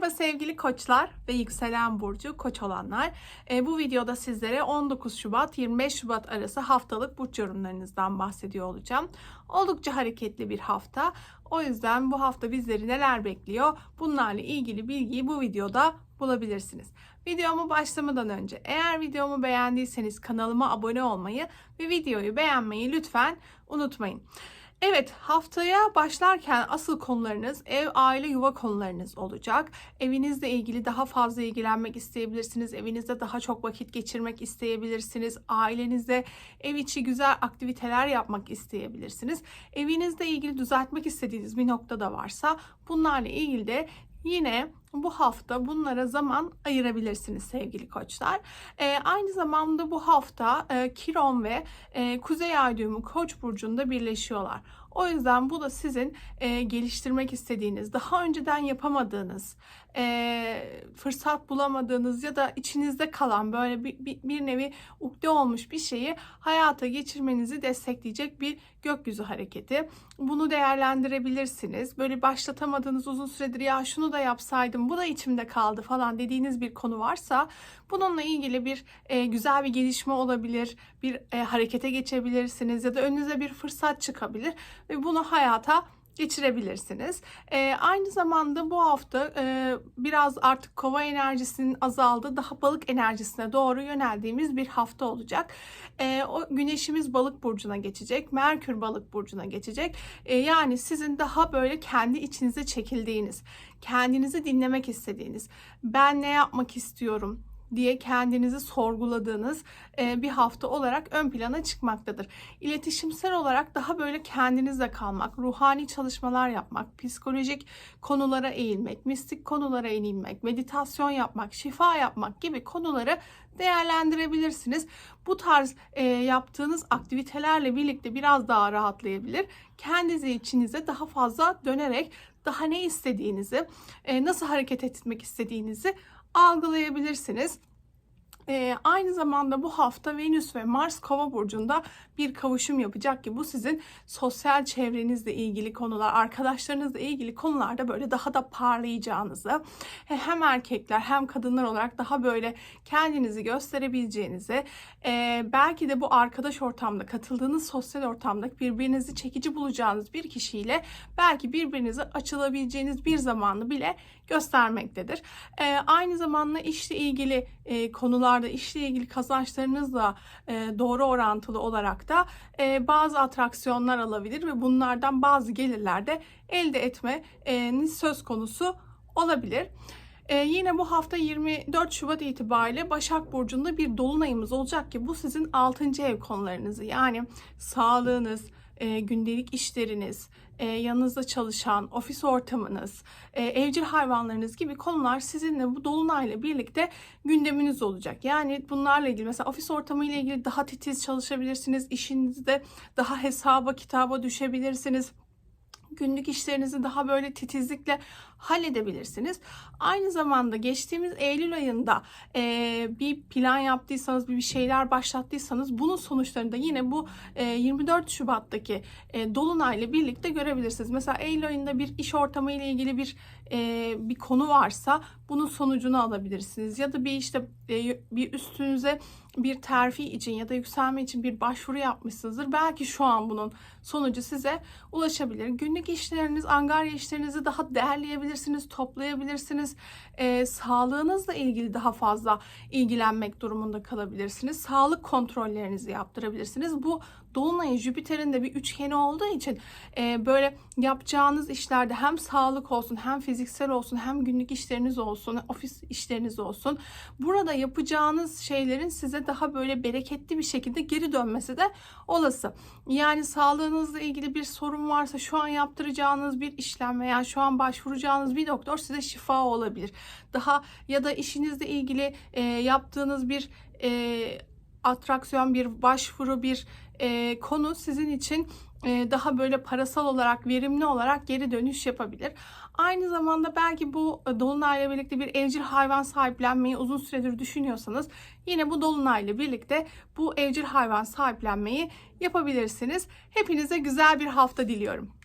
Merhaba sevgili koçlar ve yükselen burcu koç olanlar. E, bu videoda sizlere 19 Şubat 25 Şubat arası haftalık burç yorumlarınızdan bahsediyor olacağım. Oldukça hareketli bir hafta. O yüzden bu hafta bizleri neler bekliyor? Bunlarla ilgili bilgiyi bu videoda bulabilirsiniz. Videomu başlamadan önce eğer videomu beğendiyseniz kanalıma abone olmayı ve videoyu beğenmeyi lütfen unutmayın. Evet, haftaya başlarken asıl konularınız ev, aile, yuva konularınız olacak. Evinizle ilgili daha fazla ilgilenmek isteyebilirsiniz. Evinizde daha çok vakit geçirmek isteyebilirsiniz. Ailenizde ev içi güzel aktiviteler yapmak isteyebilirsiniz. Evinizle ilgili düzeltmek istediğiniz bir nokta da varsa bunlarla ilgili de yine bu hafta bunlara zaman ayırabilirsiniz sevgili koçlar. Ee, aynı zamanda bu hafta e, Kiron ve e, Kuzey Ay Koç burcunda birleşiyorlar. O yüzden bu da sizin e, geliştirmek istediğiniz, daha önceden yapamadığınız, e, fırsat bulamadığınız ya da içinizde kalan böyle bir, bir, bir nevi ukde olmuş bir şeyi hayata geçirmenizi destekleyecek bir gökyüzü hareketi. Bunu değerlendirebilirsiniz. Böyle başlatamadığınız uzun süredir ya şunu da yapsaydım bu da içimde kaldı falan dediğiniz bir konu varsa bununla ilgili bir e, güzel bir gelişme olabilir, bir e, harekete geçebilirsiniz ya da önünüze bir fırsat çıkabilir ve bunu hayata geçirebilirsiniz. E, aynı zamanda bu hafta e, biraz artık kova enerjisinin azaldığı daha balık enerjisine doğru yöneldiğimiz bir hafta olacak. E, o güneşimiz balık burcuna geçecek, Merkür balık burcuna geçecek. E, yani sizin daha böyle kendi içinize çekildiğiniz, kendinizi dinlemek istediğiniz, ben ne yapmak istiyorum, diye kendinizi sorguladığınız e, bir hafta olarak ön plana çıkmaktadır. İletişimsel olarak daha böyle kendinizle kalmak, ruhani çalışmalar yapmak, psikolojik konulara eğilmek, mistik konulara eğilmek, meditasyon yapmak, şifa yapmak gibi konuları değerlendirebilirsiniz. Bu tarz e, yaptığınız aktivitelerle birlikte biraz daha rahatlayabilir. Kendinizi içinize daha fazla dönerek daha ne istediğinizi, e, nasıl hareket etmek istediğinizi algılayabilirsiniz. Ee, aynı zamanda bu hafta Venüs ve Mars Kova burcunda bir kavuşum yapacak ki bu sizin sosyal çevrenizle ilgili konular, arkadaşlarınızla ilgili konularda böyle daha da parlayacağınızı, hem erkekler hem kadınlar olarak daha böyle kendinizi gösterebileceğinizi, e, belki de bu arkadaş ortamda, katıldığınız sosyal ortamda birbirinizi çekici bulacağınız bir kişiyle belki birbirinize açılabileceğiniz bir zamanı bile göstermektedir. E, aynı zamanda işle ilgili e, konularda, işle ilgili kazançlarınızla e, doğru orantılı olarak da e, bazı atraksiyonlar alabilir ve bunlardan bazı gelirler de elde etmeniz söz konusu olabilir. Ee, yine bu hafta 24 Şubat itibariyle Başak Burcu'nda bir dolunayımız olacak ki bu sizin 6. ev konularınızı yani sağlığınız, e, gündelik işleriniz, e, yanınızda çalışan ofis ortamınız, e, evcil hayvanlarınız gibi konular sizinle bu dolunayla birlikte gündeminiz olacak. Yani bunlarla ilgili mesela ofis ortamı ile ilgili daha titiz çalışabilirsiniz. İşinizde daha hesaba kitaba düşebilirsiniz günlük işlerinizi daha böyle titizlikle halledebilirsiniz. Aynı zamanda geçtiğimiz Eylül ayında e, bir plan yaptıysanız, bir şeyler başlattıysanız bunun sonuçlarını da yine bu e, 24 Şubat'taki e, Dolunay'la birlikte görebilirsiniz. Mesela Eylül ayında bir iş ortamı ile ilgili bir e, bir konu varsa bunun sonucunu alabilirsiniz. Ya da bir işte e, bir üstünüze bir terfi için ya da yükselme için bir başvuru yapmışsınızdır. Belki şu an bunun sonucu size ulaşabilir. Günlük işleriniz, angarya işlerinizi daha değerleyebilirsiniz, toplayabilirsiniz. E, sağlığınızla ilgili daha fazla ilgilenmek durumunda kalabilirsiniz. Sağlık kontrollerinizi yaptırabilirsiniz. Bu Dolunay Jüpiter'in de bir üçgeni olduğu için e, böyle yapacağınız işlerde hem sağlık olsun hem fiziksel olsun hem günlük işleriniz olsun ofis işleriniz olsun burada yapacağınız şeylerin size daha böyle bereketli bir şekilde geri dönmesi de olası. Yani sağlığınızla ilgili bir sorun varsa şu an yaptıracağınız bir işlem veya şu an başvuracağınız bir doktor size şifa olabilir. Daha ya da işinizle ilgili e, yaptığınız bir e, atraksiyon, bir başvuru, bir e, konu sizin için e, daha böyle parasal olarak, verimli olarak geri dönüş yapabilir. Aynı zamanda belki bu e, dolunayla birlikte bir evcil hayvan sahiplenmeyi uzun süredir düşünüyorsanız yine bu dolunayla birlikte bu evcil hayvan sahiplenmeyi yapabilirsiniz. Hepinize güzel bir hafta diliyorum.